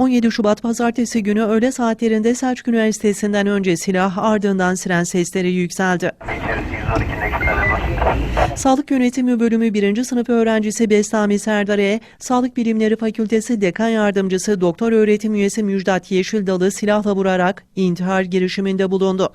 17 Şubat pazartesi günü öğle saatlerinde Selçuk Üniversitesi'nden önce silah ardından siren sesleri yükseldi. İçerisi 112 next talep var. Sağlık Yönetimi Bölümü 1. sınıf öğrencisi Bestami Serdar'e, Sağlık Bilimleri Fakültesi Dekan Yardımcısı Doktor Öğretim Üyesi Müjdat Yeşildalı silahla vurarak intihar girişiminde bulundu.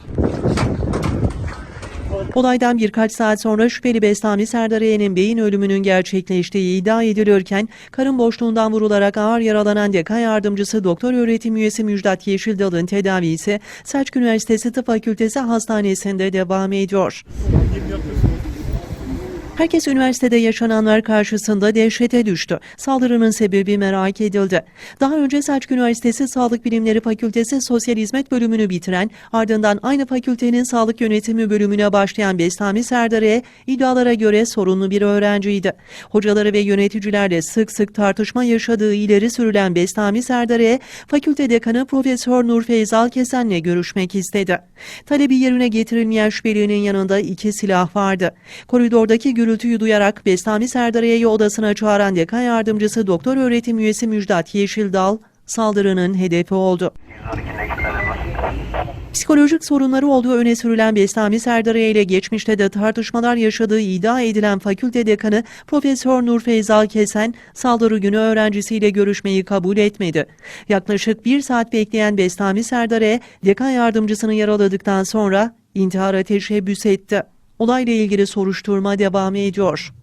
Olaydan birkaç saat sonra şüpheli Bestami Serdareye'nin beyin ölümünün gerçekleştiği iddia edilirken, karın boşluğundan vurularak ağır yaralanan dekan yardımcısı doktor öğretim üyesi Müjdat Yeşildal'ın tedavisi Selçuk Üniversitesi Tıp Fakültesi Hastanesi'nde devam ediyor. Herkes üniversitede yaşananlar karşısında dehşete düştü. Saldırının sebebi merak edildi. Daha önce Selçuk Üniversitesi Sağlık Bilimleri Fakültesi Sosyal Hizmet bölümünü bitiren, ardından aynı fakültenin Sağlık Yönetimi bölümüne başlayan Bestami Serdar'e iddialara göre sorunlu bir öğrenciydi. Hocaları ve yöneticilerle sık sık tartışma yaşadığı ileri sürülen Bestami Serdar'e, fakülte dekanı Profesör Nur Feyzal Kesen'le görüşmek istedi. Talebi yerine getirilmeyen şüphelinin yanında iki silah vardı. Koridordaki gürültüyü duyarak Bestami Serdareye'yi odasına çağıran dekan yardımcısı doktor öğretim üyesi Müjdat Yeşildal saldırının hedefi oldu. 112 next talep var. Psikolojik sorunları olduğu öne sürülen Bestami Serdareye ile geçmişte de tartışmalar yaşadığı iddia edilen fakülte dekanı Profesör Nur Feyzal Kesen saldırı günü öğrencisiyle görüşmeyi kabul etmedi. Yaklaşık bir saat bekleyen Bestami Serdareye dekan yardımcısını yaraladıktan sonra intihara teşebbüs etti. Olayla ilgili soruşturma devam ediyor.